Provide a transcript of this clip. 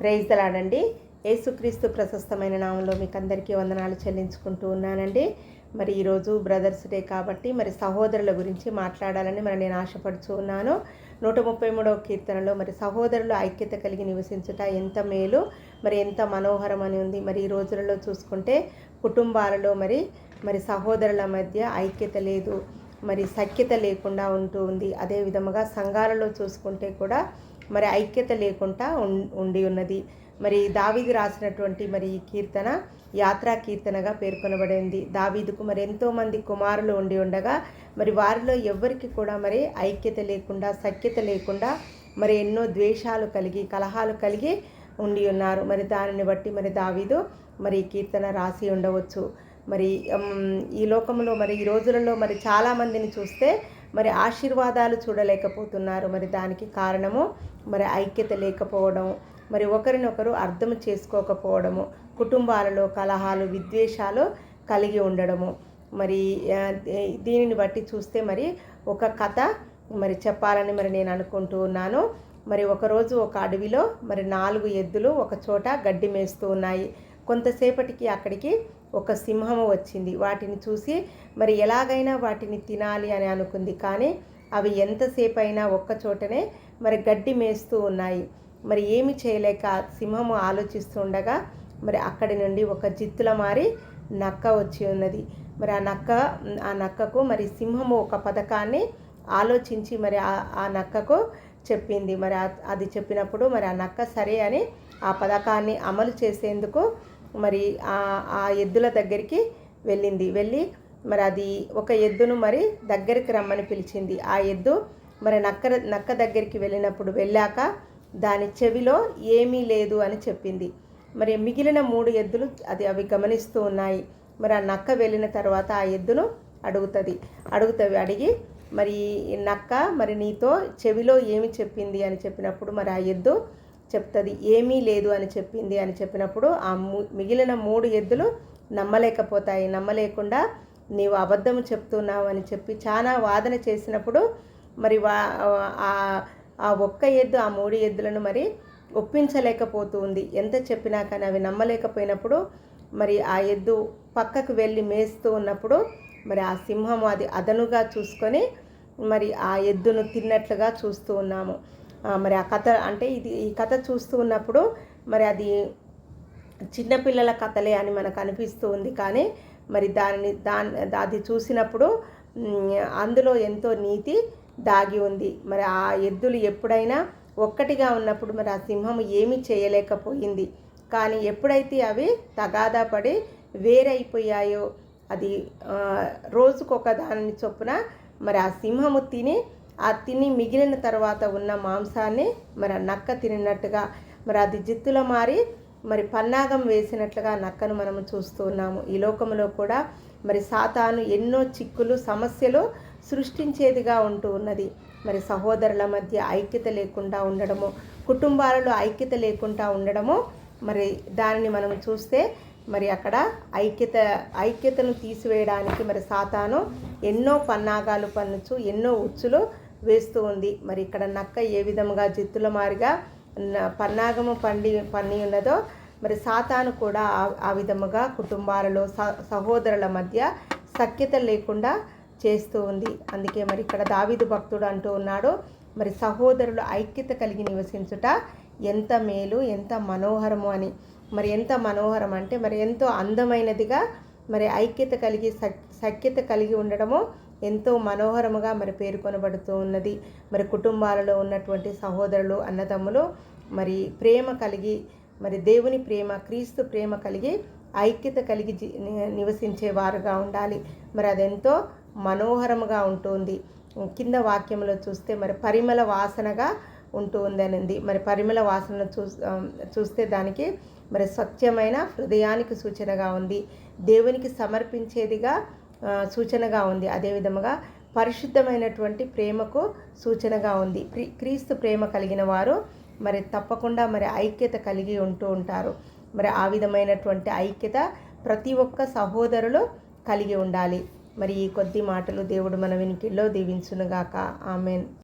ప్రైజ్లాడండి యేసుక్రీస్తు ప్రశస్తమైన నామంలో మీకు అందరికీ వందనాలు చెల్లించుకుంటూ ఉన్నానండి. మరి ఈరోజు బ్రదర్స్ డే కాబట్టి మరి సహోదరుల గురించి మాట్లాడాలని మరి నేను ఆశపడుచు ఉన్నాను. నూట ముప్పై మూడవ కీర్తనలో మరి సహోదరులు ఐక్యత కలిగి నివసించుట ఎంత మేలు మరి ఎంత మనోహరం అని ఉంది. మరి ఈ రోజులలో చూసుకుంటే కుటుంబాలలో మరి మరి సహోదరుల మధ్య ఐక్యత లేదు మరి సఖ్యత లేకుండా ఉంటూ ఉంది. అదే విధముగా సంఘాలలో చూసుకుంటే కూడా మరి ఐక్యత లేకుండా ఉండి ఉన్నది. మరి దావీదు రాసినటువంటి మరి ఈ కీర్తన యాత్రా కీర్తనగా పేర్కొనబడింది. దావీదుకు మరి ఎంతోమంది కుమారులు ఉండి ఉండగా మరి వారిలో ఎవ్వరికి కూడా మరి ఐక్యత లేకుండా సఖ్యత లేకుండా మరి ఎన్నో ద్వేషాలు కలిగి కలహాలు కలిగి ఉండి ఉన్నారు. మరి దానిని బట్టి మరి దావీదు మరి కీర్తన రాసి ఉండవచ్చు. మరి ఈ లోకంలో మరి ఈ రోజులలో మరి చాలామందిని చూస్తే మరి ఆశీర్వాదాలు చూడలేకపోతున్నారు. మరి దానికి కారణము మరి ఐక్యత లేకపోవడం మరి ఒకరినొకరు అర్థం చేసుకోకపోవడము కుటుంబాలలో కలహాలు విద్వేషాలు కలిగి ఉండడము. మరి దీనిని బట్టి చూస్తే మరి ఒక కథ మరి చెప్పాలని మరి నేను అనుకుంటూ ఉన్నాను. మరి ఒకరోజు ఒక అడవిలో మరి నాలుగు ఎద్దులు ఒక చోట గడ్డి మేస్తూ ఉన్నాయి. కొంతసేపటికి అక్కడికి ఒక సింహము వచ్చింది. వాటిని చూసి మరి ఎలాగైనా వాటిని తినాలి అని అనుకుంది. కానీ అవి ఎంతసేపు అయినా ఒక్క చోటనే మరి గడ్డి మేస్తూ ఉన్నాయి. మరి ఏమి చేయలేక సింహము ఆలోచిస్తూ ఉండగా మరి అక్కడి నుండి ఒక జిత్తుల మారి నక్క వచ్చి ఉన్నది. మరి ఆ నక్క ఆ నక్కకు మరి సింహము ఒక పథకాన్ని ఆలోచించి మరి ఆ నక్కకు చెప్పింది. మరి అది చెప్పినప్పుడు మరి ఆ నక్క సరే అని ఆ పథకాన్ని అమలు చేసేందుకు మరి ఆ ఎద్దుల దగ్గరికి వెళ్ళింది. వెళ్ళి మరి అది ఒక ఎద్దును మరి దగ్గరికి రమ్మని పిలిచింది. ఆ ఎద్దు మరి నక్క నక్క దగ్గరికి వెళ్ళినప్పుడు వెళ్ళాక దాని చెవిలో ఏమీ లేదు అని చెప్పింది. మరి మిగిలిన మూడు ఎద్దులు అది అవి గమనిస్తూ ఉన్నాయి. మరి ఆ నక్క వెళ్ళిన తర్వాత ఆ ఎద్దును అడుగుతుంది. అడుగుతవి అడిగి మరి నక్క మరి నీతో చెవిలో ఏమి చెప్పింది అని చెప్పినప్పుడు మరి ఆ ఎద్దు చెప్తుంది ఏమీ లేదు అని చెప్పింది అని చెప్పినప్పుడు ఆ మిగిలిన మూడు ఎద్దులు నమ్మలేకపోతాయి. నమ్మలేకుండా నీవు అబద్ధము చెప్తున్నావు అని చెప్పి చాలా వాదన చేసినప్పుడు మరి వా ఆ ఒక్క ఎద్దు ఆ మూడు ఎద్దులను మరి ఒప్పించలేకపోతూ ఉంది ఎంత చెప్పినా కానీ అవి నమ్మలేకపోయినప్పుడు మరి ఆ ఎద్దు పక్కకు వెళ్ళి మేస్తూ ఉన్నప్పుడు మరి ఆ సింహము అది అదనుగా చూసుకొని మరి ఆ ఎద్దును తిన్నట్లుగా చూస్తూ ఉన్నాము. మరి ఆ కథ అంటే ఇది ఈ కథ చూస్తూ ఉన్నప్పుడు మరి అది చిన్నపిల్లల కథలే అని మనకు అనిపిస్తూ ఉంది. కానీ మరి దానిని దాని అది చూసినప్పుడు అందులో ఎంతో నీతి దాగి ఉంది. మరి ఆ ఎద్దులు ఎప్పుడైనా ఒక్కటిగా ఉన్నప్పుడు మరి ఆ సింహం ఏమీ చేయలేకపోయింది. కానీ ఎప్పుడైతే అవి తగాదా పడి వేరైపోయాయో అది రోజుకొక దానిని చొప్పున మరి ఆ సింహము తిని ఆ తిని మిగిలిన తర్వాత ఉన్న మాంసాన్ని మరి ఆ నక్క తినినట్టుగా మరి అది జిత్తులో మారి మరి పన్నాగం వేసినట్లుగా నక్కను మనము చూస్తున్నాము ఈ లోకంలో కూడా మరి సాతాను ఎన్నో చిక్కులు సమస్యలు సృష్టించేదిగా ఉంటూ ఉన్నది. మరి సహోదరుల మధ్య ఐక్యత లేకుండా ఉండడము కుటుంబాలలో ఐక్యత లేకుండా ఉండడము మరి దానిని మనం చూస్తే మరి అక్కడ ఐక్యత ఐక్యతను తీసివేయడానికి మరి సాతాను ఎన్నో పన్నాగాలు పన్నుచు ఎన్నో ఉచ్చులు వేస్తూ ఉంది. మరి ఇక్కడ నక్క ఏ విధముగా జిత్తుల మారిగా పన్నాగము పండి పన్ని ఉన్నదో మరి సాతాను కూడా ఆ విధముగా కుటుంబాలలో సహోదరుల మధ్య సఖ్యత లేకుండా చేస్తూ ఉంది. అందుకే మరి ఇక్కడ దావిదు భక్తుడు అంటూ ఉన్నాడు మరి సహోదరులు ఐక్యత కలిగి నివసించుట ఎంత మేలు ఎంత మనోహరము అని. మరి ఎంత మనోహరం అంటే మరి ఎంతో అందమైనదిగా మరి ఐక్యత కలిగి సఖ్యత కలిగి ఉండడము ఎంతో మనోహరముగా మరి పేర్కొనబడుతూ ఉన్నది. మరి కుటుంబాలలో ఉన్నటువంటి సహోదరులు అన్నదమ్ములు మరి ప్రేమ కలిగి మరి దేవుని ప్రేమ క్రీస్తు ప్రేమ కలిగి ఐక్యత కలిగి నివసించేవారుగా ఉండాలి. మరి అదెంతో మనోహరముగా ఉంటుంది. కింద వాక్యంలో చూస్తే మరి పరిమళ వాసనగా ఉంటూ ఉందనింది మరి పరిమళ వాసన చూ చూస్తే దానికి మరి స్వచ్ఛమైన హృదయానికి సూచనగా ఉంది. దేవునికి సమర్పించేదిగా సూచనగా ఉంది. అదేవిధముగా పరిశుద్ధమైనటువంటి ప్రేమకు సూచనగా ఉంది. క్రీస్తు ప్రేమ కలిగిన వారు మరి తప్పకుండా మరి ఐక్యత కలిగి ఉంటూ ఉంటారు. మరి ఆ విధమైనటువంటి ఐక్యత ప్రతి ఒక్క సహోదరులు కలిగి ఉండాలి. మరి ఈ కొద్ది మాటలు దేవుడు మన వినికిల్లో దీవించునుగాక. ఆమెన్.